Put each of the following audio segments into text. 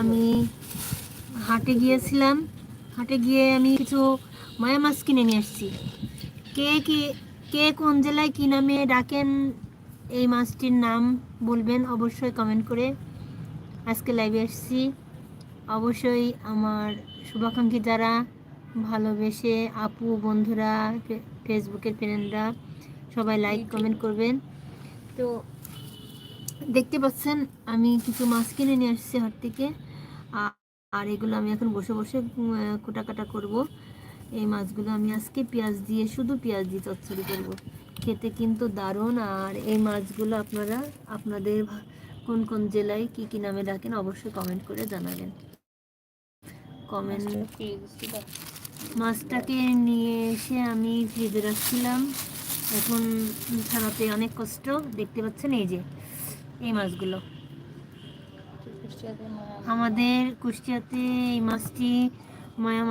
আমি হাটে গিয়েছিলাম। হাটে গিয়ে আমি কিছু মায়া মাছ কিনে নিয়ে আসছি। কে কে কে কোন জেলায় কী নামে ডাকেন, এই মাছটির নাম বলবেন অবশ্যই কমেন্ট করে। আজকে লাইভে আসছি। অবশ্যই আমার শুভাকাঙ্ক্ষী যারা ভালোবেসে আপু, বন্ধুরা ফেসবুকের ফ্রেন্ডরা সবাই লাইক কমেন্ট করবেন। তো দেখতে পাচ্ছেন, আমি কিছু মাছ কিনে নিয়ে আসছি হাট থেকে। আর এগুলো আমি এখন বসে বসে কোটা কাটা করব। এই মাছগুলো আমি আজকে পেঁয়াজ দিয়ে শুধু পেঁয়াজ দিয়ে চচ্চড়ি করব। খেতে কিন্তু দারুণ। আর এই মাছগুলো আপনারা আপনাদের কোন কোন জেলায় কি কি নামে ডাকেন অবশ্যই কমেন্ট করে জানাবেন। কমেন্ট মাছটাকে নিয়ে এসে আমি ফ্রিজে রাখছিলাম। এখন ছাড়াতে অনেক কষ্ট দেখতে পাচ্ছেন এই যে এই মাছগুলো। আমাদের কুষ্টিয়াতে এই মাছটি মায়া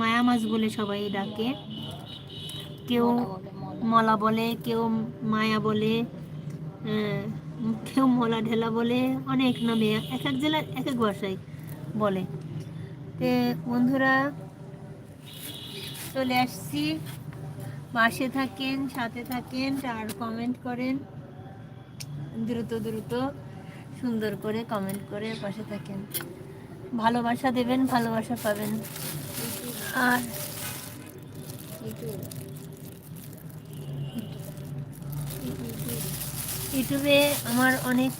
মায়া মাছ বলে সবাই ডাকে। কেউ মলা বলে, কেউ মায়া বলে কেউ মলা ঢেলা বলে, অনেক নামে এক এক জেলার এক এক ভাষায় বলে। তে বন্ধুরা, চলে আসছি। পাশে থাকেন, সাথে থাকেন, আর কমেন্ট করেন। দ্রুত দ্রুত। সুন্দর করে কমেন্ট করে পাশে থাকেন। ভালোবাসা দেবেন, ভালোবাসা পাবেন। আর ইউটিউবে আমার অনেক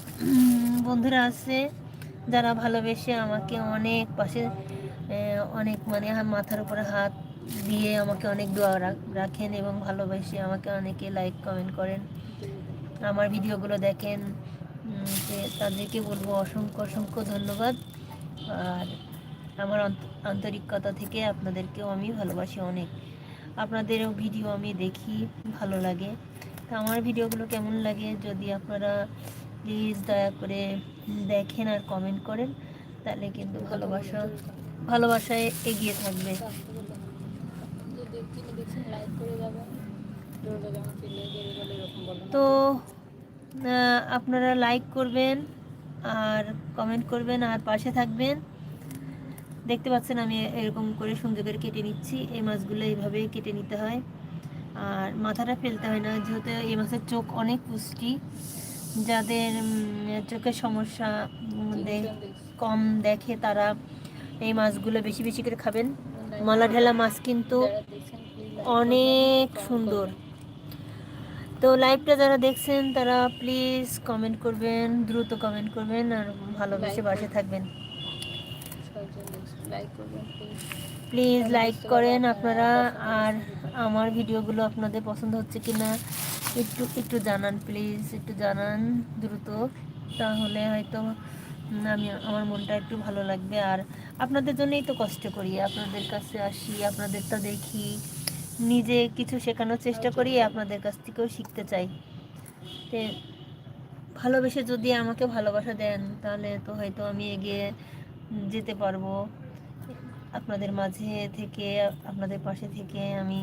বন্ধুরা আছে, যারা ভালোবেসে আমাকে অনেক পাশে অনেক মানে মাথার উপরে হাত দিয়ে আমাকে অনেক দোয়া রাখেন এবং ভালোবেসে আমাকে অনেকে লাইক কমেন্ট করেন। আমার ভিডিওগুলো দেখেন। যে তাদেরকে বলব অসংখ্য অসংখ্য ধন্যবাদ। আর আমার আন্তরিকতা থেকে আপনাদেরকেও আমি ভালোবাসি অনেক। আপনাদেরও ভিডিও আমি দেখি, ভালো লাগে। তো আমার ভিডিওগুলো কেমন লাগে যদি আপনারা প্লিজ দয়া করে দেখেন আর কমেন্ট করেন, তাহলে কিন্তু ভালোবাসা, ভালোবাসায় এগিয়ে থাকবে। তো আপনারা লাইক করবেন আর কমেন্ট করবেন আর পাশে থাকবেন। দেখতে পাচ্ছেন আমি এরকম করে সুন্দর কেটে নিচ্ছি। এই মাছগুলো এইভাবেই কেটে নিতে হয়। আর মাথাটা ফেলতে হয় না, যেহেতু এই মাছের চোখ অনেক পুষ্টি। যাদের চোখের সমস্যা কম দেখে তারা এই মাছগুলো বেশি বেশি করে খাবেন। মালা ঢেলা মাছ কিন্তু অনেক সুন্দর। তো লাইভটা যারা দেখছেন তারা প্লিজ কমেন্ট করবেন দ্রুত কমেন্ট করবেন আর ভালোবেসে পাশে থাকবেন। প্লিজ লাইক করেন আপনারা আর আমার ভিডিওগুলো আপনাদের পছন্দ হচ্ছে কি না একটু একটু জানান প্লিজ একটু জানান দ্রুত তাহলে হয়তো আমি আমার মনটা একটু ভালো লাগবে। আর আপনাদের জন্যই তো কষ্ট করি আপনাদের কাছে আসি আপনাদেরটা দেখি নিজে কিছু শেখানোর চেষ্টা করি, আপনাদের কাছ থেকেও শিখতে চাই। তে ভালোবেসে যদি আমাকে ভালোবাসা দেন, তাহলে তো হয়তো আমি এগিয়ে যেতে পারব। আপনাদের মাঝে থেকে, আপনাদের পাশে থেকে আমি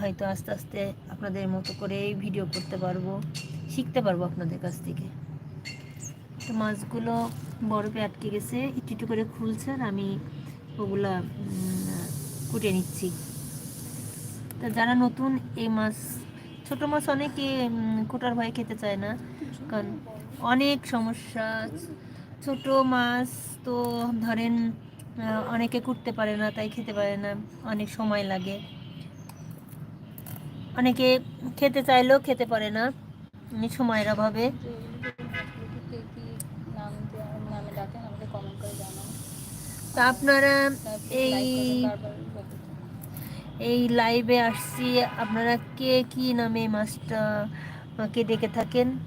হয়তো আস্তে আস্তে আপনাদের মতো করে ভিডিও করতে পারব, শিখতে পারব আপনাদের কাছ থেকে। তো মাছগুলো বরফে আটকে গেছে, একটু একটু করে খুলছে আর আমি ওগুলা কুটে নিচ্ছি। তা যারা নতুন, এই মাছ, ছোট মাছ অনেকে কোটার ভয় খেতে চায় না। কারণ অনেক সমস্যা, ছোট মাছ তো ধরেন অনেকে কুটতে পারে না, তাই খেতে পারে না, অনেক সময় লাগে। অনেকে খেতে চাইলেও খেতে পারে না সময়ের অভাবে। তা আপনারা এই এই লাইভে আসছি। আপনারা কে কি নামে মাছটা কে ডেকে থাকেন?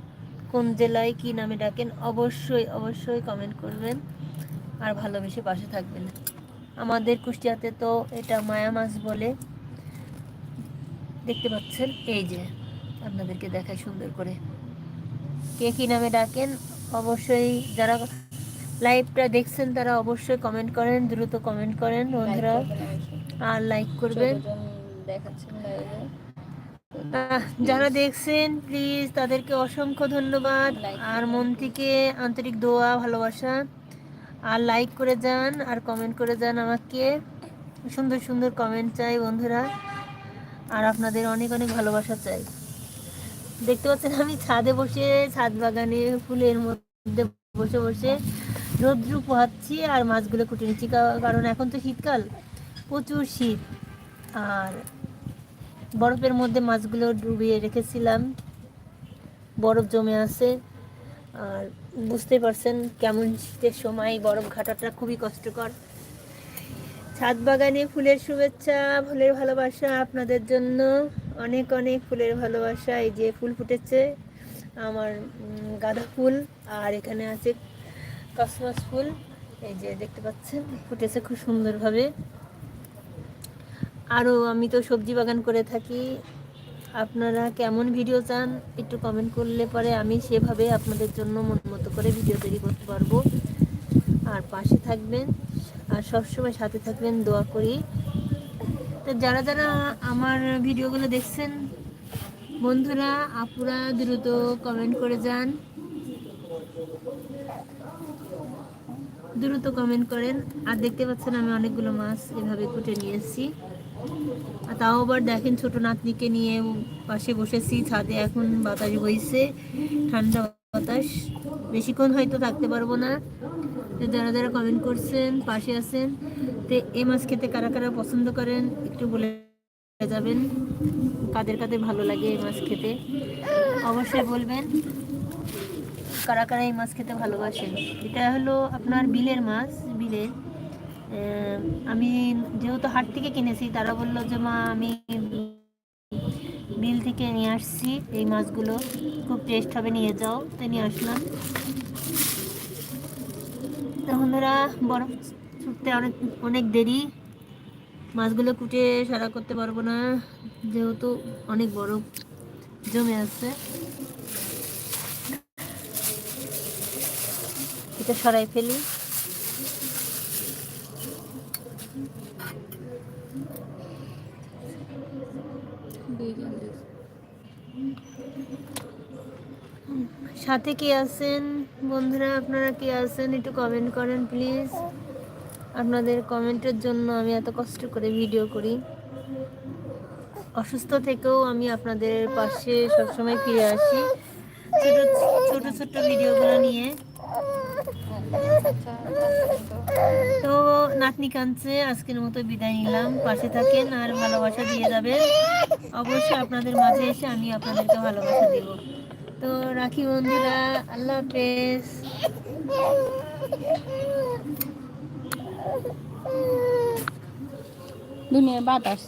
কোন জেলায় কি নামে ডাকেন? অবশ্যই অবশ্যই কমেন্ট করবেন। আর ভালোবেসে পাশে থাকবেন। আমাদের কুষ্টিয়াতে তো এটা মায়া মাছ বলে। দেখতে পাচ্ছেন? এই যে, আপনাদেরকে দেখায় সুন্দর করে। কে কি নামে ডাকেন? অবশ্যই যারা লাইভটা দেখছেন, তারা অবশ্যই কমেন্ট করেন, দ্রুত কমেন্ট করেন, বন্ধুরা। আর লাইক করবেন। যারা দেখছেন প্লিজ তাদেরকে অসংখ্য ধন্যবাদ। আর মন থেকে আন্তরিক দোয়া ভালোবাসা। আর লাইক করে যান আর কমেন্ট করে যান আমাকে। সুন্দর সুন্দর কমেন্ট চাই বন্ধুরা। আর আপনাদের অনেক অনেক ভালোবাসা চাই। দেখতে পাচ্ছেন আমি ছাদে বসে ছাদ বাগানে ফুলের মধ্যে বসে বসে রৌদ্র পোহাচ্ছি আর মাছগুলো কুটে নিচ্ছি। কারণ এখন তো শীতকাল। প্রচুর শীত। আর বরফের মধ্যে মাছগুলো ডুবিয়ে রেখেছিলাম। বরফ জমে আছে। আর বুঝতেই পারছেন কেমন শীতের সময় বরফ ঘাটাটা খুবই কষ্টকর। ছাদ বাগানে ফুলের শুভেচ্ছা, ফুলের ভালোবাসা আপনাদের জন্য। অনেক অনেক ফুলের ভালোবাসা। এই যে ফুল ফুটেছে, আমার গাঁদা ফুল। আর এখানে আছে কসমস ফুল। এই যে দেখতে পাচ্ছেন, ফুটেছে খুব সুন্দরভাবে। আরও আমি তো সবজি বাগান করে থাকি। আপনারা কেমন ভিডিও চান একটু কমেন্ট করলে পরে আমি সেভাবে আপনাদের জন্য মন মতো করে ভিডিও তৈরি করতে পারব। আর পাশে থাকবেন, আর সবসময় সাথে থাকবেন, দোয়া করি। তো যারা যারা আমার ভিডিওগুলো দেখছেন, বন্ধুরা, আপুরা দ্রুত কমেন্ট করে যান। দ্রুত কমেন্ট করেন। আর দেখতে পাচ্ছেন আমি অনেকগুলো মাছ এভাবে কুটে নিয়েছি আর তাও আবার দেখেন ছোট নাতনিকে নিয়ে পাশে বসেছি, ছাদে এখন বাতাস বইছে, ঠান্ডা বাতাস। বেশিক্ষণ হয়তো থাকতে পারব না। তো যারা যারা কমেন্ট করছেন, পাশে আছেন, তো এই মাছ খেতে কারা কারা পছন্দ করেন, একটু বলে যাবেন। কাদের কাদের ভালো লাগে এই মাছ খেতে? অবশ্যই বলবেন কারা কারা এই মাছ খেতে ভালোবাসেন। এটা হলো আপনার বিলের মাছ বিলের আমি যেহেতু হাট থেকে কিনেছি, তারা বলল যে, মা, আমি বিল থেকে নিয়ে আসছি এই মাছগুলো। খুব টেস্ট হবে, নিয়ে যাও। তাই নিয়ে আসলাম। তখন ওরা বরফ ছুটতে অনেক অনেক দেরি। মাছগুলো কুটে সারা করতে পারব না, যেহেতু অনেক বরফ জমে আছে। এটা সরাই ফেলি। সাথে কে আছেন? বন্ধুরা, আপনারা কে আছেন? একটু কমেন্ট করেন প্লিজ আপনাদের কমেন্টের জন্য আমি এত কষ্ট করে ভিডিও করি। অসুস্থ থেকেও আমি আপনাদের পাশে সবসময় ফিরে আসি। ছোট ছোট ছোট ভিডিওগুলো নিয়ে। তো নাতনি কাঁদছে আজকের মতো বিদায় নিলাম। পাশে থাকেন আর ভালোবাসা দিয়ে যাবেন। অবশ্যই আপনাদের মাঝে এসে আমি আপনাদেরকে ভালোবাসা দিব। তো রাখি বন্ধুরা, আল্লাহ হাফেজ। দুনিয়ার বাতাস।